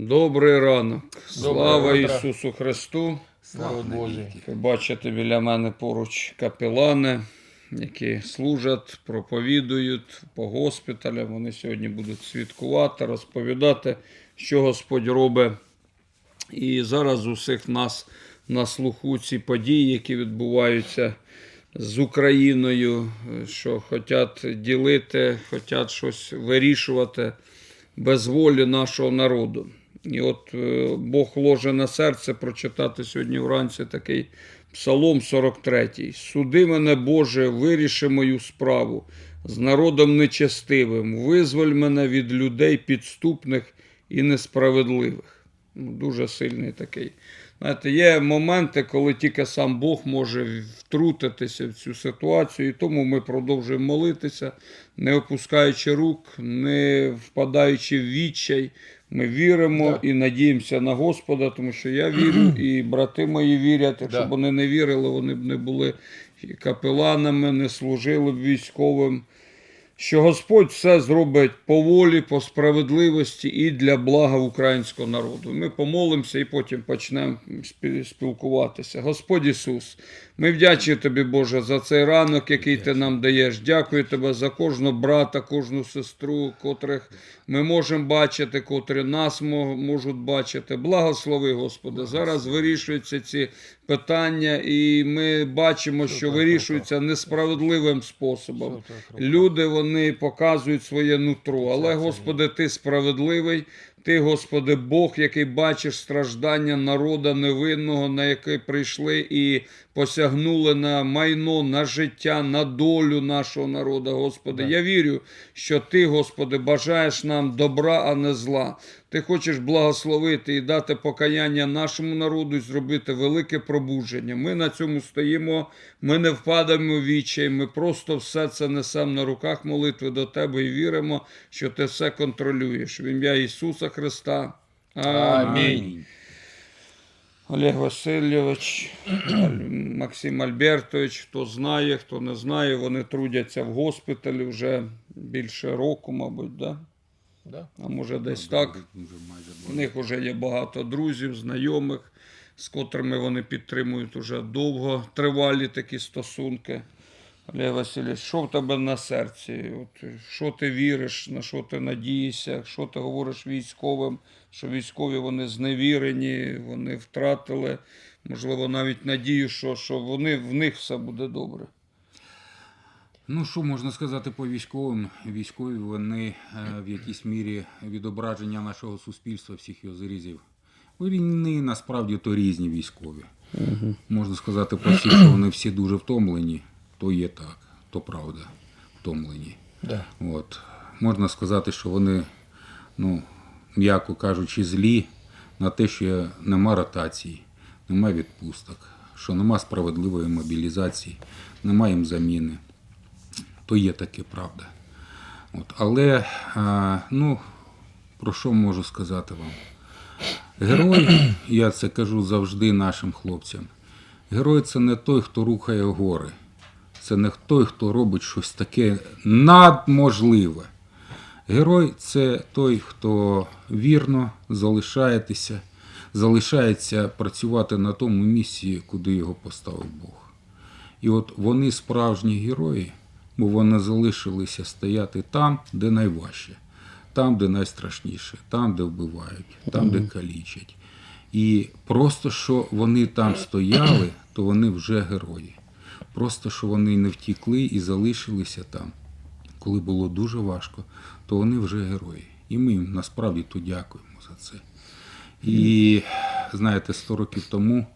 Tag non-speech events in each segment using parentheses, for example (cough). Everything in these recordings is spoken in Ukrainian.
Добрий ранок. Слава утро. Ісусу Христу. Народ Божий. Ви бачите біля мене поруч капелани, які служать, проповідують по госпіталям. Вони сьогодні будуть свідкувати, розповідати, що Господь робить. І зараз у всіх нас на слуху ці події, які відбуваються з Україною, що хочуть ділити, хочуть щось вирішувати без волі нашого народу. І от е, Бог ложе на серце прочитати сьогодні вранці такий Псалом 43. Суди мене, Боже, виріши мою справу з народом нечестивим, визволь мене від людей підступних і несправедливих. Ну, дуже сильний такий. Знаєте, є моменти, коли тільки сам Бог може втрутитися в цю ситуацію, і тому ми продовжуємо молитися, не опускаючи рук, не впадаючи в відчай. Ми віримо Да. і надіємося на Господа, тому що я вірю, (clears throat) і брати мої вірять. Якщо Да. б вони не вірили, вони б не були капеланами, не служили б військовим що Господь все зробить по волі, по справедливості і для блага українського народу. Ми помолимося і потім почнемо спілкуватися. Господь Ісус, ми вдячні Тобі, Боже, за цей ранок, який Ти нам даєш. Дякую Тебе за кожного брата, кожну сестру, котрих ми можемо бачити, котрі нас можуть бачити. Благослови, Господи. Зараз вирішуються ці питання, і ми бачимо, що вирішуються несправедливим способом. Люди вони показують своє нутро. Але, Господи, Ти справедливий. Ти, Господи, Бог, який бачиш страждання народа невинного, на яке прийшли і посягнули на майно, на життя, на долю нашого народу, Господи. Я вірю, що Ти, Господи, бажаєш нам добра, а не зла. Ти хочеш благословити і дати покаяння нашому народу і зробити велике пробудження. Ми на цьому стоїмо, ми не впадемо в відчай, ми просто все це несемо на руках молитви до Тебе і віримо, що Ти все контролюєш. В ім'я Ісуса Христа. Амінь. Олег Васильович, (clears throat) Максим Альбертович, хто знає, хто не знає, вони трудяться в госпіталі вже більше року, мабуть, да? Да? а може десь так. У них вже є багато друзів, знайомих, з котрими вони підтримують уже довго тривалі такі стосунки. Олег Васильович, що в тебе на серці? От, що ти віриш, на що ти надієшся, що ти говориш військовим, що військові вони зневірені, вони втратили, можливо, навіть надію, що, що вони, в них все буде добре. Ну, що можна сказати по військовим? Військові вони е, в якійсь мірі відображення нашого суспільства, всіх його зарізів. Вони насправді то різні військові. Можна сказати про всіх, що вони всі дуже втомлені. То є так, то правда, втомлені. Да. От. Можна сказати, що вони, ну, м'яко кажучи, злі на те, що нема ротації, нема відпусток, що нема справедливої мобілізації, нема їм заміни. То є таке правда. От. Але, а, ну, про що можу сказати вам? Герой, я це кажу завжди нашим хлопцям. Герой це не той, хто рухає гори. Це не той, хто робить щось таке надможливе. Герой це той, хто вірно залишається, залишається працювати на тому місці, куди його поставив Бог. І от вони справжні герої, бо вони залишилися стояти там, де найважче, там, де найстрашніше, там, де вбивають, там, де калічать. І просто що вони там стояли, то вони вже герої. Просто що вони не втікли і залишилися там, коли було дуже важко, то вони вже герої. І ми їм насправді то дякуємо за це. І знаєте, 100 років тому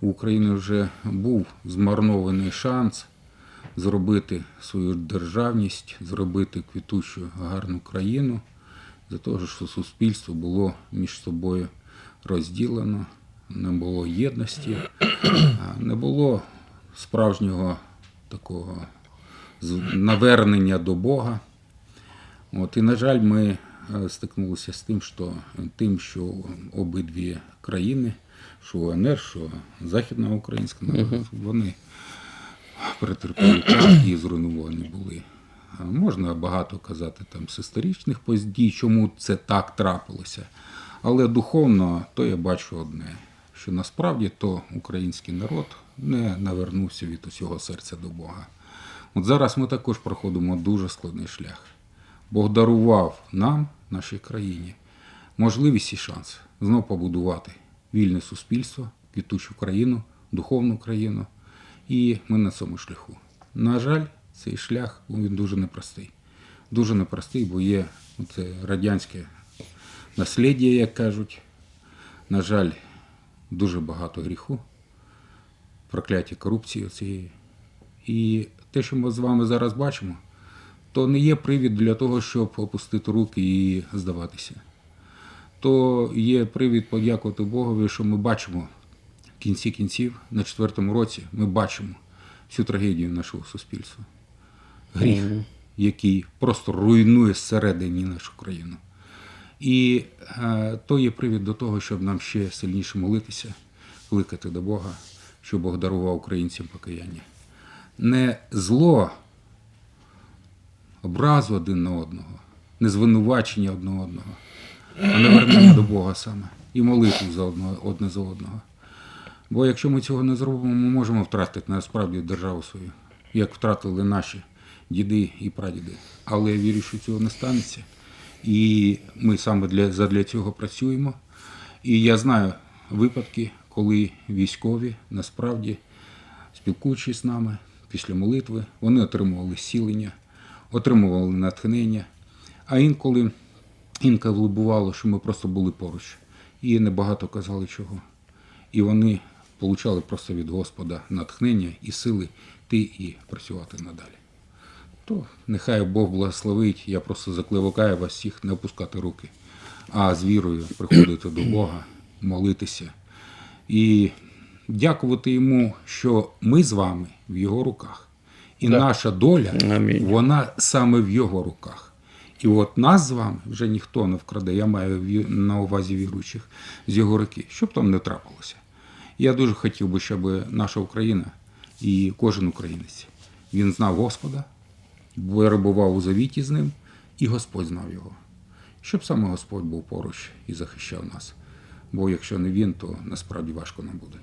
у України вже був змарнований шанс зробити свою державність, зробити квітучу гарну країну, за того, що суспільство було між собою розділено, не було єдності, не було справжнього такого навернення до Бога. От, і, на жаль, ми е, стикнулися з тим, що, тим, що обидві країни, що УНР, що Західна Українська, вони претерпіли і зруйновані були. Можна багато казати там з історичних подій, чому це так трапилося. Але духовно то я бачу одне, що насправді то український народ не навернувся від усього серця до Бога. От зараз ми також проходимо дуже складний шлях. Бог дарував нам, нашій країні, можливість і шанс знов побудувати вільне суспільство, квітучу країну, духовну країну. І ми на цьому шляху. На жаль, цей шлях ну, він дуже непростий. Дуже непростий, бо є це радянське наслідя, як кажуть. На жаль, дуже багато гріху, прокляття корупції цієї. І те, що ми з вами зараз бачимо, то не є привід для того, щоб опустити руки і здаватися. То є привід подякувати Богові, що ми бачимо в кінці кінців, на четвертому році, ми бачимо всю трагедію нашого суспільства. Гріх, який просто руйнує зсередині нашу країну. І е, то є привід до того, щоб нам ще сильніше молитися, кликати до Бога, щоб Бог дарував українцям покаяння. Не зло, образу один на одного, не звинувачення одне одного, а навернення до Бога саме і молитву за одного, одне за одного. Бо якщо ми цього не зробимо, ми можемо втратити насправді державу свою, як втратили наші діди і прадіди. Але я вірю, що цього не станеться. І ми саме для, задля цього працюємо. І я знаю випадки, коли військові насправді, спілкуючись з нами після молитви, вони отримували зцілення, отримували натхнення. А інколи, інколи бувало, що ми просто були поруч і небагато казали чого. І вони получали просто від Господа натхнення і сили йти і працювати надалі. То нехай Бог благословить. Я просто закликаю вас всіх не опускати руки, а з вірою приходити до Бога, молитися і дякувати йому, що ми з вами в його руках. І наша доля, Амінь. вона саме в його руках. І от нас з вами вже ніхто не вкраде, я маю на увазі віруючих з його руки, щоб там не трапилося. Я дуже хотів би, щоб наша Україна і кожен українець він знав Господа, перебував у завіті з ним, і Господь знав його. Щоб саме Господь був поруч і захищав нас. Бо якщо не він, то насправді важко нам буде.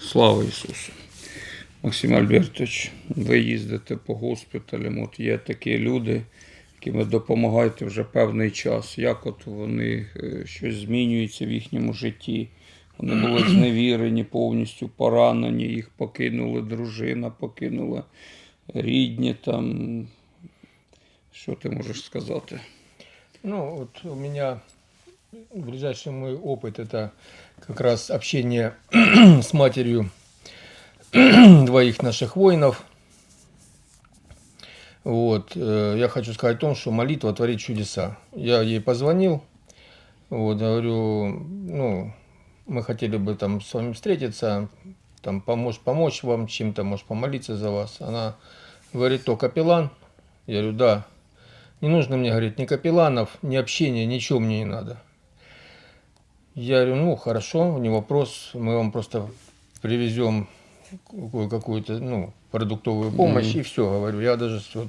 Слава Ісусу. Максим Альбертович, ви їздите по госпіталям, от є такі люди, яким ви допомагаєте вже певний час. Як от вони е, щось змінюється в їхньому житті? Вони були зневірені, повністю поранені, їх покинули дружина, покинула рідні там. Що ти можеш сказати? Ну, вот у меня ближайший мой опыт это как раз общение (clears throat) с матерью (clears throat) двоих наших воинов. Вот, э, я хочу сказать о том, что молитва творит чудеса. Я ей позвонил, вот, говорю, ну, мы хотели бы там с вами встретиться, там помочь, помочь вам чем-то, может помолиться за вас. Она говорит, то капеллан? Я говорю, да. Не нужно мне, говорит, ни капелланов, ни общения, ничего мне не надо. Я говорю, ну, хорошо, не вопрос, мы вам просто привезем какую-то, ну, продуктовую помощь, и все, говорю, я даже вот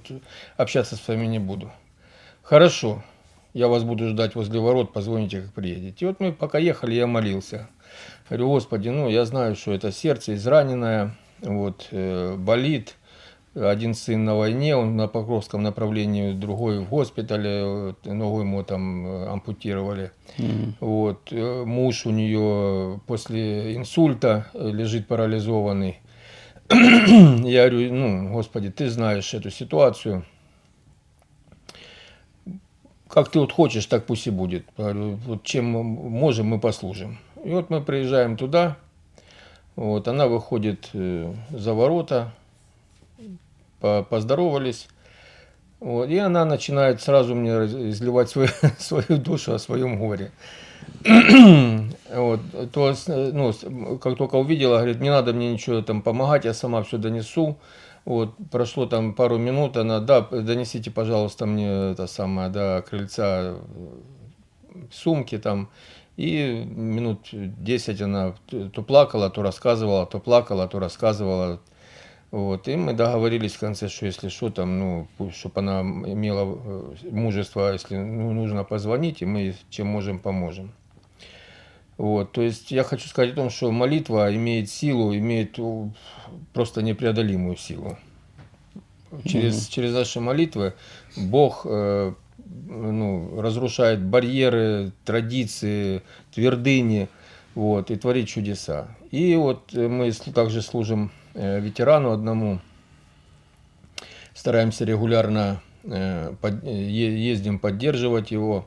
общаться с вами не буду. Хорошо, я вас буду ждать возле ворот, позвоните, как приедете. И вот мы пока ехали, я молился. Говорю, Господи, ну, я знаю, что это сердце израненное, вот, э, болит, один сын на войне, он на Покровском направлении, другой в госпитале, вот, ногу ему там э, ампутировали. Вот, э, муж у нее после инсульта э, лежит парализованный. (clears throat) Я говорю, ну, Господи, ты знаешь эту ситуацию. Как ты вот хочешь, так пусть и будет. Вот чем мы можем, мы послужим. И вот мы приезжаем туда, вот, она выходит э, за ворота, по- поздоровались. Вот, и она начинает сразу мне изливать свою, (laughs) свою душу о своем горе. (clears throat) вот, то, ну, как только увидела, говорит, не надо мне ничего там помогать, я сама все донесу. Вот, прошло там пару минут, она, да, донесите, пожалуйста, мне это самое, до крыльца э, сумки там. И минут 10 она то плакала, то рассказывала, то плакала, то рассказывала. Вот, и мы договорились в конце, что если что там, ну, чтобы она имела э, мужество, если ну, нужно позвонить, и мы чем можем, поможем. Вот, то есть я хочу сказать о том, что молитва имеет силу, имеет просто непреодолимую силу. Через, через наши молитвы Бог э, ну, разрушает барьеры, традиции, твердыни, вот, и творит чудеса. И вот э, мы с- также служим э, ветерану одному, стараемся регулярно э, под- е- ездим поддерживать его.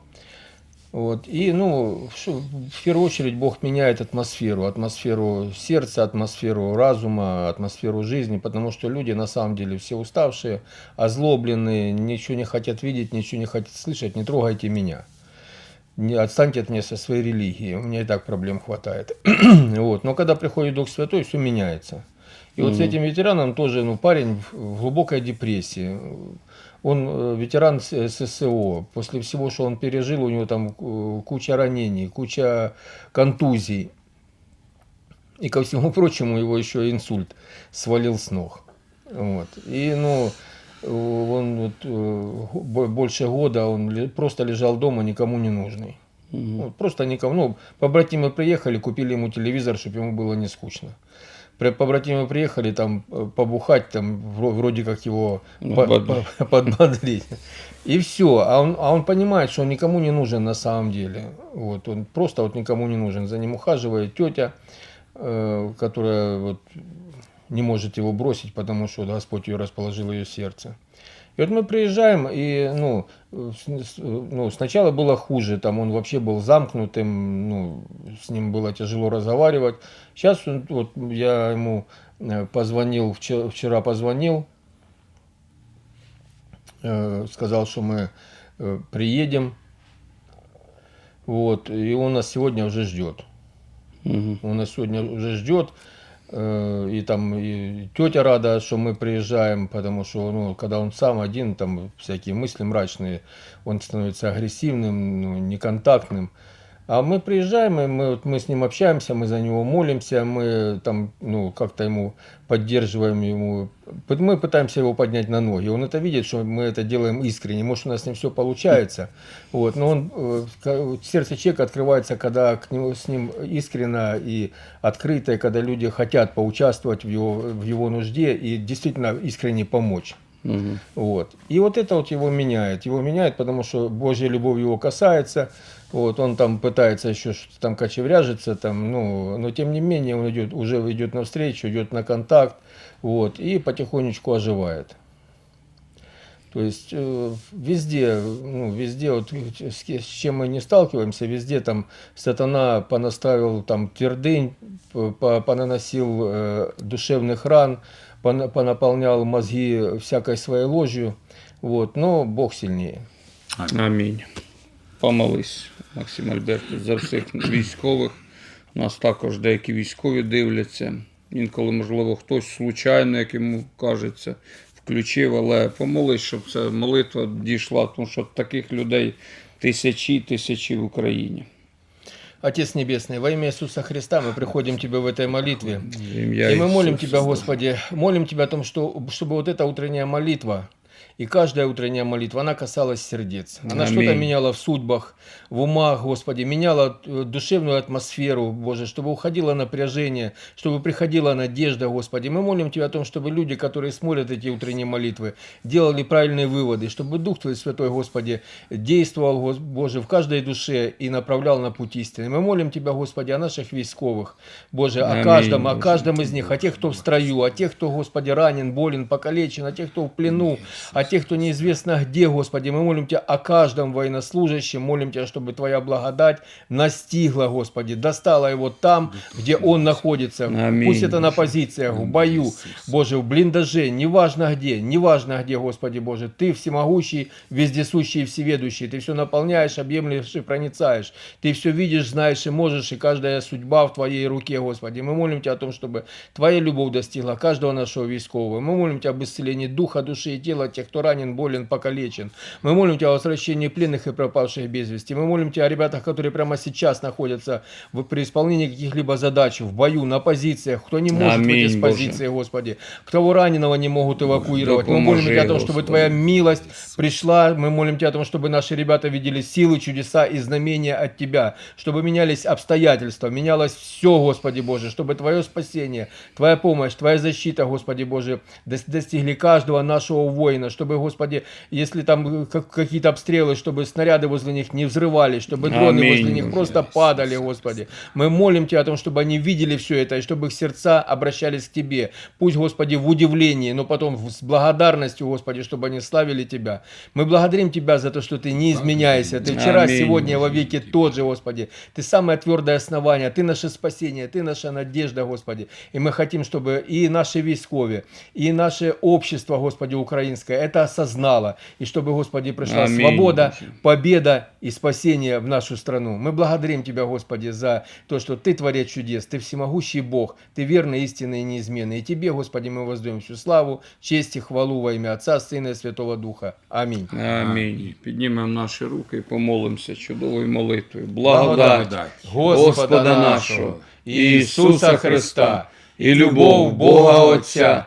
Вот. И, ну, в первую очередь Бог меняет атмосферу, атмосферу сердца, атмосферу разума, атмосферу жизни, потому что люди на самом деле все уставшие, озлобленные, ничего не хотят видеть, ничего не хотят слышать, не трогайте меня. Не, отстаньте от меня со своей религией, у меня и так проблем хватает. (clears throat) вот. Но когда приходит Дух Святой, все меняется. И вот с этим ветераном тоже, ну, парень в глубокой депрессии. Он э, ветеран ССО. После всего, что он пережил, у него там э, куча ранений, куча контузий. И ко всему прочему, его еще инсульт свалил с ног. Вот. И, ну, э, он вот, бо- больше года он просто лежал дома, никому не нужный. Вот, просто никому. Ну, побратимы приехали, купили ему телевизор, чтобы ему было не скучно. При- Побратимы приехали там э, побухать, там вро- вроде как его Ну, по- (laughs) под- по- подбодрить. И все. А он, а он понимает, что он никому не нужен на самом деле. Вот, он просто вот никому не нужен. За ним ухаживает тетя, э, которая вот не может его бросить, потому что Господь ее расположил в ее сердце. И вот мы приезжаем, и ну, ну, сначала было хуже, там он вообще был замкнутым, ну, с ним было тяжело разговаривать. Сейчас он, вот, я ему э, позвонил, вчера, вчера позвонил, э, сказал, что мы э, приедем, вот, и он нас сегодня уже ждет. Мгм. Он нас сегодня уже ждет. Э, И там и тетя рада, что мы приезжаем, потому что, ну, когда он сам один, там всякие мысли мрачные, он становится агрессивным, ну, неконтактным. А мы приезжаем, и мы, вот мы с ним общаемся, мы за него молимся, мы там, ну, как-то ему поддерживаем ему. П- Мы пытаемся его поднять на ноги. Он это видит, что мы это делаем искренне. Может, у нас не все получается. Вот, но он, э, ка- сердце человека открывается, когда к нему, с ним искренно и открыто, и когда люди хотят поучаствовать в его, в его нужде и действительно искренне помочь. Мгм. Вот. И вот это вот его меняет. Его меняет, потому что Божья любовь его касается. Вот, он там пытается еще что-то там кочевряжиться, там, ну, но тем не менее он идет, уже идет навстречу, идет на контакт, вот, и потихонечку оживает. То есть э, везде, ну, везде, вот, с, с чем мы не сталкиваемся, везде там сатана понаставил там твердынь, понаносил э, душевных ран, понаполнял мозги всякой своей ложью, вот, но Бог сильнее. Амінь. Помолись, Максим Альбертович, за всіх військових. Нас також деякі військові дивляться. Інколи, можливо, хтось случайно, як йому кажеться, включив, але помолись, щоб ця молитва дійшла, тому що таких людей тисячі, тисячі в Україні. Отец Небесный, во имя Иисуса Христа мы приходим к Тебе в этой молитве. В ім'я И мы молим Ісуса. Тебя, Господи, молим Тебя о том, что, чтобы вот эта утренняя молитва и каждая утренняя молитва, она касалась сердец. Она что-то меняла в судьбах, в умах, Господи, меняла э, душевную атмосферу, Боже, чтобы уходило напряжение, чтобы приходила надежда, Господи. Мы молим Тебя о том, чтобы люди, которые смотрят эти утренние молитвы, делали правильные выводы, чтобы Дух Твой Святой, Господи, действовал, Боже, в каждой душе и направлял на путь истины. Мы молим Тебя, Господи, о наших військовых, Боже, о Аминь, каждом, о каждом из них, о тех, кто в строю, о тех, кто, Господи, ранен, болен, покалечен, о тех, кто в плену, о тех, кто неизвестно где, Господи. Мы молим Тебя о каждом военнослужащем, молим Тебя, чтобы Твоя благодать настигла, Господи, достала его там, где он находится. Аминь. Пусть это на позициях, в бою, Боже, в блиндаже, неважно где, неважно где, Господи Боже, Ты всемогущий, вездесущий и всеведущий, Ты все наполняешь, объемлешь и проницаешь, Ты все видишь, знаешь и можешь, и каждая судьба в Твоей руке, Господи. Мы молим Тебя о том, чтобы Твоя любовь достигла каждого нашего військового. Мы молим Тебя об исцелении духа, души и тела тех, тех, кто ранен, болен, покалечен. Мы молим Тебя о возвращении пленных и пропавших без вести. Мы молим Тебя о ребятах, которые прямо сейчас находятся в, при исполнении каких-либо задач, в бою, на позициях, кто не может Аминь, выйти с Боже. позиции, Господи, кого раненого не могут эвакуировать. Мы молим Тебя о том, чтобы Господи. Твоя милость пришла. Мы молим Тебя о том, чтобы наши ребята видели силы, чудеса и знамения от Тебя, чтобы менялись обстоятельства, менялось все, Господи Боже, чтобы Твое спасение, Твоя помощь, Твоя защита, Господи Боже, дос- достигли каждого нашего воина, чтобы, Господи, если там как- какие-то обстрелы, чтобы снаряды возле них не взрывались, чтобы дроны Аминь, возле них просто падали, Господи. Мы молим Тебя о том, чтобы они видели все это, и чтобы их сердца обращались к Тебе. Пусть, Господи, в удивлении, но потом с благодарностью, Господи, чтобы они славили Тебя. Мы благодарим Тебя за то, что Ты не изменяешься. Ты вчера, Аминь, сегодня, во веки тот же, Господи. Ты самое твердое основание, Ты наше спасение, Ты наша надежда, Господи. И мы хотим, чтобы и наши військові, и наше общество, Господи, украинское, это осознало. И чтобы, Господи, пришла Аминь, свобода, Боже. победа и спасение в нашу страну. Мы благодарим Тебя, Господи, за то, что Ты творец чудес, Ты всемогущий Бог, Ты верный, истинный и неизменный. И Тебе, Господи, мы воздаем всю славу, честь и хвалу во имя Отца, Сына и Святого Духа. Аминь. Амінь. Піднімемо наші руки і помолимося чудовою молитвою. Благодать Благодать Господа нашого, Ісуса Христа, і любов Бога Отця